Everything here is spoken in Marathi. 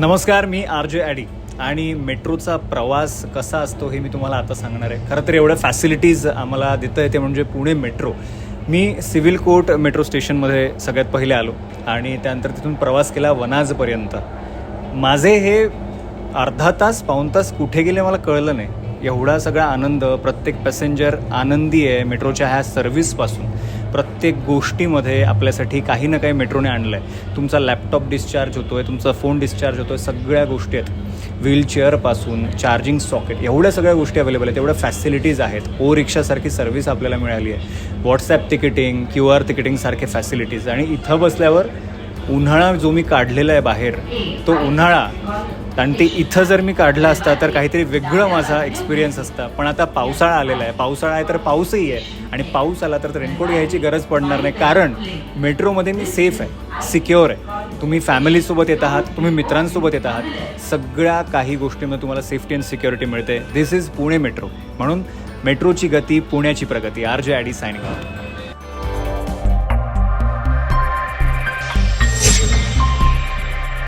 नमस्कार मी आर जे ॲडी. आणि मेट्रोचा प्रवास कसा असतो हे मी तुम्हाला आता सांगणार आहे. खरं तर एवढ्या फॅसिलिटीज आम्हाला देतं येते म्हणजे पुणे मेट्रो. मी सिव्हिल कोर्ट मेट्रो स्टेशनमध्ये सगळ्यात पहिले आलो आणि त्यानंतर तिथून प्रवास केला वनाजपर्यंत. माझे हे अर्धा तास पाऊण तास कुठे गेले मला कळलं नाही. एवढा सगळा आनंद प्रत्येक पॅसेंजर आनंदी आहे मेट्रोच्या ह्या सर्व्हिसपासून प्रत्येक गोष्टीमध्ये आपल्यासाठी काही ना काही मेट्रोने आणलं आहे तुमचा लॅपटॉप डिस्चार्ज होतो आहे तुमचा फोन डिस्चार्ज होतो आहे सगळ्या गोष्टी आहेत. व्हीलचेअरपासून चार्जिंग सॉकेट एवढ्या सगळ्या गोष्टी अवेलेबल आहेत. एवढ्या फॅसिलिटीज आहेत. ओ रिक्षासारखी सर्व्हिस आपल्याला मिळाली आहे. व्हॉट्सॲप तिकिटिंग क्यू आर तिकिटिंगसारखे फॅसिलिटीज आणि इथं बसल्यावर उन्हाळा जो मी काढलेला आहे बाहेर तो उन्हाळा कारण ते इथं जर मी काढला असता तर काहीतरी वेगळं माझा एक्सपिरियन्स असता. पण आता पावसाळा आलेला आहे. पावसाळा आहे तर पाऊसही आहे. आणि पाऊस आला तर रेनकोट घ्यायची गरज पडणार नाही. कारण मेट्रोमध्ये मी सेफ आहे. सिक्युअर आहे. तुम्ही फॅमिलीसोबत येत आहात. तुम्ही मित्रांसोबत येत आहात. सगळ्या काही गोष्टींमध्ये तुम्हाला सेफ्टी अँड सिक्युरिटी मिळते. दिस इज पुणे मेट्रो म्हणून मेट्रोची गती पुण्याची प्रगती. R J ॲडी signing out